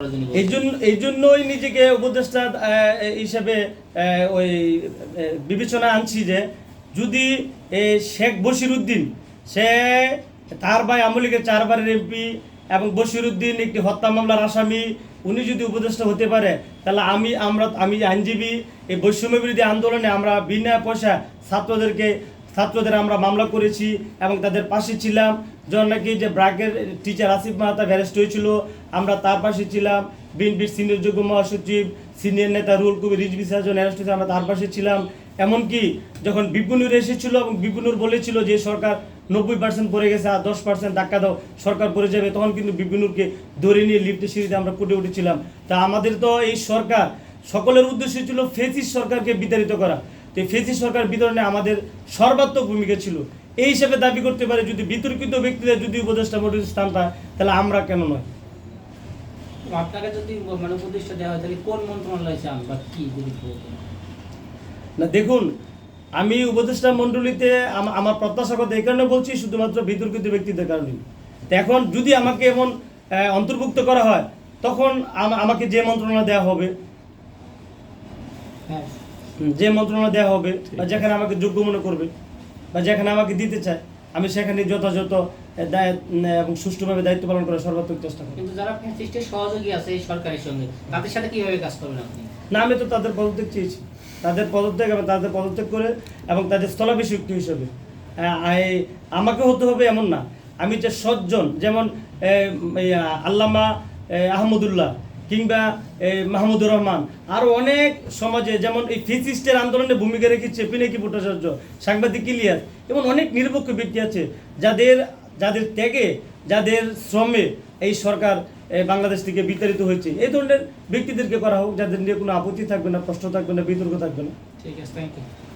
এই জন্য এই জন্যই নিজেকে উপদেষ্টা হিসেবে ওই বিবেচনা আনছি যে যদি শেখ বশিরুদ্দিন, সে তার ভাই আমলিকের চারবারের এমপি এবং বশিরুদ্দিন একটি হত্যা মামলার আসামি, উনি যদি উপদেষ্টা হতে পারে, তাহলে আমি, আমরা, আমি আইনজীবী, এই বৈষম্য বিরোধী আন্দোলনে আমরা বিনা পয়সা ছাত্রদেরকে ছাত্রদের আমরা মামলা করেছি এবং তাদের পাশে ছিলাম। যখন নাকি যে ব্রাকের টিচার আসিফ মাহাতা অ্যারেস্ট হয়েছিল, আমরা তার পাশে ছিলাম। বিএনপির সিনিয়র যোগ্য মহাসচিব সিনিয়র নেতা রুল কবির, রিজভি সাজন অ্যারেস্ট হয়েছে, আমরা তার পাশে ছিলাম। এমনকি যখন বিপুনুর এসেছিল এবং বিপুনুর বলেছিল যে সরকার নব্বই পার্সেন্ট পড়ে গেছে আর দশ পার্সেন্ট ধাক্কা দাও, সরকার পড়ে যাবে, তখন কিন্তু বিপিনুরকে ধরে নিয়ে লিফটে সিঁড়িতে আমরা ফুটে উঠেছিলাম। তা আমাদের তো এই সরকার সকলের উদ্দেশ্য ছিল ফেসিস সরকারকে বিতাড়িত করা। তো ফেসিস সরকার বিতরণে আমাদের সর্বাত্মক ভূমিকা ছিল। এই হিসেবে দাবি করতে পারে যদি বিতর্কিত ব্যক্তিদের যদি উপদেষ্টা মন্ডলীর স্থান পায় তাহলে আমরা কেন নয়? আপনাকে যদি মানে উপদেষ্টা দেওয়া হয় তাহলে কোন মন্ত্রণালয় চান বা কি না দেখুন আমি উপদেষ্টা মণ্ডলীতে আমার প্রত্যাশা কথা এই কারণে বলছি শুধুমাত্র বিতর্কিত ব্যক্তিদের কারণে। তো এখন যদি আমাকে এমন অন্তর্ভুক্ত করা হয় তখন আমাকে যে মন্ত্রণালয় দেওয়া হবে। হ্যাঁ। যে মন্ত্রণালয় দেওয়া হবে বা যেখানে আমাকে যোগ্য মনে করবে বা যেখানে আমাকে দিতে চায় আমি সেখানে যথাযথ এবং সুষ্ঠুভাবে দায়িত্ব পালন করার সর্বাত্মক চেষ্টা করি কিন্তু যারা ফ্যাসিস্টের সহযোগী আছে এই সরকারের সঙ্গে তাদের সাথে কীভাবে কাজ করবেন আপনি? না আমি তো তাদের পদত্যাগ চেয়েছি। তাদের পদত্যাগ এবং তাদের পদত্যাগ করে এবং তাদের স্থলাভিষিক্ত হিসেবে। আমাকে হতে হবে এমন না। আমি যে সজ্জন যেমন আল্লামা আহমদুল্লাহ কিংবা মাহমুদুর রহমান। আরও অনেক সমাজে, যেমন এই ফিজিস্টের আন্দোলনে ভূমিকা রেখেছে পিনাকি ভট্টাচার্য, সাংবাদিক ইলিয়াস এবং অনেক নিরপেক্ষ ব্যক্তি আছে যাদের যাদের ত্যাগে, যাদের শ্রমে এই সরকার বাংলাদেশ থেকে বিতাড়িত হয়েছে। এই ধরনের ব্যক্তিদেরকে করা হোক, যাদের নিয়ে কোনো আপত্তি থাকবে না, প্রশ্ন থাকবে না, বিতর্ক থাকবে না। ঠিক আছে থ্যাংক ইউ